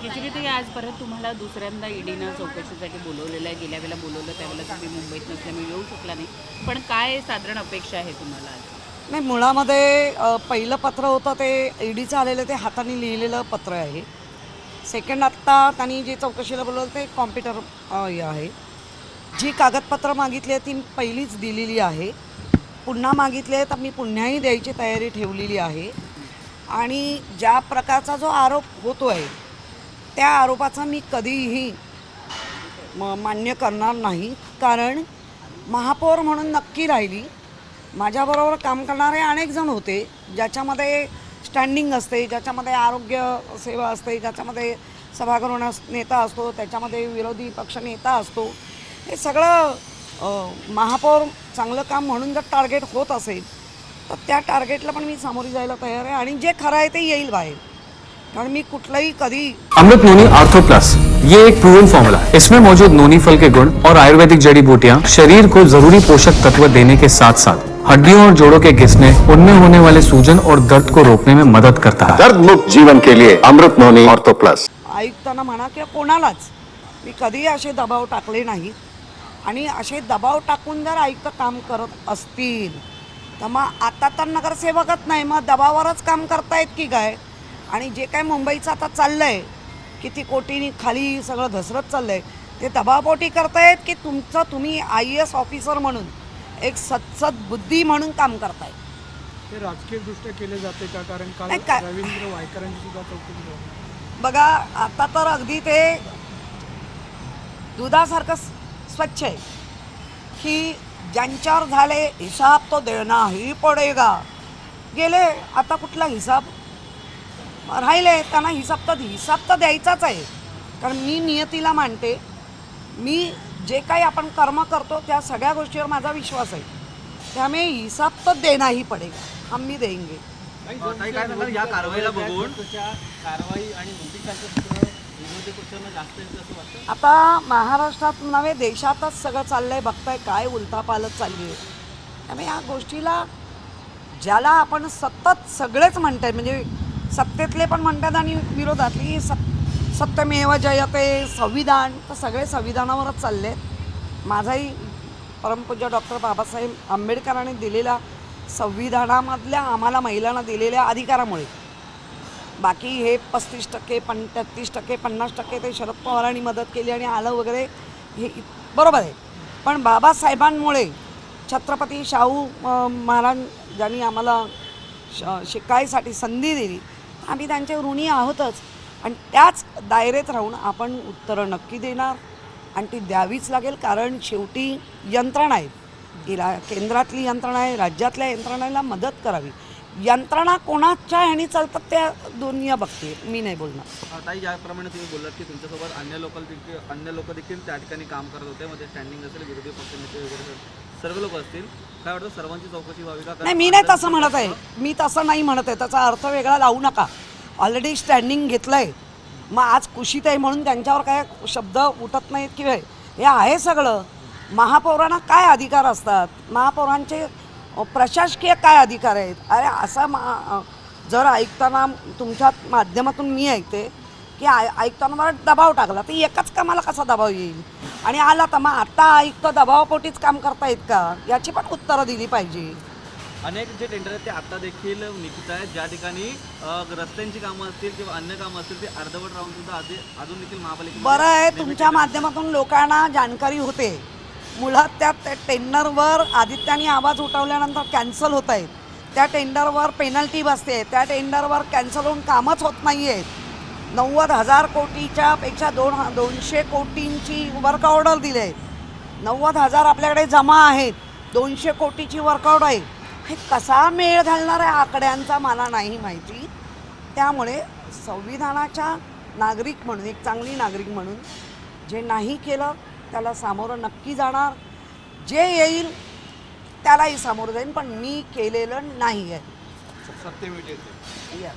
खिचडी आज परत तुम्हाला दुसऱ्यांदा ईडीनं चौकशीसाठी बोलवलेलं आहे. गेल्या वेळेला बोलवलं त्यावेळेला तुम्ही मुंबईत नसल्यामुळे येऊ शकला नाही. पण काय साधारण अपेक्षा आहे तुम्हाला नाही मुळामध्ये पहिलं पत्र होतं ते ईडीचं आलेलं ते हाताने लिहिलेलं पत्र आहे. सेकंड आत्ता त्यांनी जे चौकशीला बोलवलं ते कॉम्प्युटर हे आहे. जी कागदपत्रं मागितली आहे ती पहिलीच दिलेली आहे. पुन्हा मागितले तर मी पुन्हाही द्यायची तयारी ठेवलेली आहे. आणि ज्या प्रकारचा जो आरोप होतो आहे त्या आरोपाचा मी कधीही म मान्य करणार नाही. कारण महापौर म्हणून नक्की राहिली. माझ्याबरोबर काम करणारे अनेक जण होते. ज्याच्यामध्ये स्टँडिंग असते ज्याच्यामध्ये आरोग्य सेवा असते ज्याच्यामध्ये सभागृह नेता असतो त्याच्यामध्ये विरोधी पक्ष नेता असतो. हे सगळं महापौर चांगलं काम म्हणून जर टार्गेट होत असेल तर त्या टार्गेटला पण मी सामोरी जायला तयार आहे. आणि जे खरं आहे ते येईल बाहेर. कारण मी कुठलंही कधी अमृत नोनी आर्थो प्लस ये एक प्रूवन फॉर्मूला है। इसमें मौजूद नोनी फल के गुण और आयुर्वेदिक जड़ी बूटियाँ शरीर को जरूरी पोषक तत्व देने के साथ साथ हड्डियों और जोड़ों के घिसने उनमें होने वाले सूजन और दर्द को रोकने में मदद करता है। दर्द मुक्त जीवन के लिए अमृत नोनी ऑर्थो प्लस आयुक्तांना म्हणा किंवा कोणालाच मी कधीही असे दबाव टाकले नाहीत आणि असे दबाव टाकून जर आयुक्त काम करत असतील तर मग आता तर नगरसेवकच नाही मग दबावावरच काम करतायत की काय? आणि जे काय मुंबईचं आता चाललं आहे किती कोटीनी खाली सगळं घसरत चाललं आहे ते दबावपोटी करतायत की तुमचं तुम्ही आय एस ऑफिसर म्हणून एक सत्सद बुद्धी म्हणून काम करताय. ते राजकीयदृष्ट्या केले जाते का? कारण काल नाही, का- रवींद्र वायकरांची सुद्धा चौकशी झाली. बघा आता तर अगदी ते दुधासारखं स- स्वच्छ आहे. की ज्यांच्यावर झाले हिसाब तो देना ही पडेगा. गेले आता कुठला हिसाब राहिले त्यांना हिसाब तर हिसाब तर द्यायचाच आहे. कारण मी नियतीला मानते. मी जे काही आपण कर्म करतो त्या सगळ्या गोष्टीवर माझा विश्वास आहे. त्यामुळे हिसाब तर देना ही पडेगा हम मी देंगे या कारवाईला बघून. कारवाई आणि आता महाराष्ट्रात नव्हे देशातच सगळं चाललंय. बघताय काय उलथापालत चालली आहे त्यामुळे या गोष्टीला ज्याला आपण सतत सगळेच म्हणतायत म्हणजे सत्तेतले पण म्हणतात आणि विरोधातली सत् सत्यमेव जयते संविधान. तर सगळे संविधानावरच चालले. आहेत माझाही परमपूज्य डॉक्टर बाबासाहेब आंबेडकरांनी दिलेल्या संविधानामधल्या आम्हाला महिलांना दिलेल्या अधिकारामुळे. बाकी हे पस्तीस टक्के पण तेहतीस टक्के पन्नास टक्के ते शरद पवारांनी मदत केली आणि आलं वगैरे हे बरोबर आहे. पण बाबासाहेबांमुळे छत्रपती शाहू महाराज ज्यांनी आम्हाला श शिकायसाठी संधी दिली आम्ही त्यांचे ऋणी आहोतच. आणि त्याच दायरेत राहून आपण उत्तरं नक्की देणार आणि ती द्यावीच लागेल कारण शेवटी यंत्रणा आहे. तिला केंद्रातली यंत्रणा आहे राज्यातल्या यंत्रणेला मदत करावी. यंत्रणा कोणाच्या ह्यानी चालतात त्या दुनिया बघते मी नाही बोलणार. ताई ज्याप्रमाणे तुम्ही बोललात की तुमच्यासोबत अन्य लोक देखील अन्य लोक देखील त्या ठिकाणी काम करत होते मध्ये स्टँडिंग असेल विरोधी पक्षनेते वगैरे. सर्व लोक असतील काय वाटतं सर्वांची चौकशी व्हावी का? नाही मी नाही तसं म्हणत आहे. मी तसं नाही म्हणत आहे. त्याचा अर्थ वेगळा लावू नका. ऑलरेडी स्टँडिंग घेतलं आहे मग आज कुशीत आहे म्हणून त्यांच्यावर काय शब्द उठत नाहीत किंवा हे आहे सगळं. महापौरांना काय अधिकार असतात? महापौरांचे प्रशासकीय काय अधिकार आहेत? अरे असा मा जर ऐकताना तुमच्या माध्यमातून मी ऐकते की आयुक्तांना मला दबाव टाकला तर एकाच कामाला कसा दबाव येईल? आणि आला तर मग आता आयुक्त दबावापोटीच काम करतायत का? याची पण उत्तरं दिली पाहिजे. अनेक जे टेंडर आहेत ते आता देखील निघत आहेत. ज्या ठिकाणी रस्त्यांची कामं असतील किंवा अन्य कामं असतील ते अर्धवट राहून सुद्धा अजून देखील महापालिका बरं आहे तुमच्या माध्यमातून लोकांना जाणकारी होते. मुळात त्या त्या टेंडरवर आदित्याने आवाज उठवल्यानंतर कॅन्सल होत आहेत. त्या टेंडरवर पेनल्टी बसते. त्या टेंडरवर कॅन्सल होऊन कामच होत नाही आहेत नव्वद हजार कोटीच्या पेक्षा दोन ह- दोनशे कोटींची वर्क ऑर्डर दिले. आहेत नव्वद हजार आपल्याकडे जमा आहेत. दोनशे कोटीची वर्क ऑर्डर आहे. हे कसा मेळ घालणार आहे आकड्यांचा मला नाही माहिती. त्यामुळे संविधानाच्या नागरिक म्हणून एक चांगली नागरिक म्हणून जे नाही केलं त्याला सामोरं नक्की जाणार. जे येईल त्यालाही सामोरं जाईन पण मी केलेलं नाही आहे सत्य.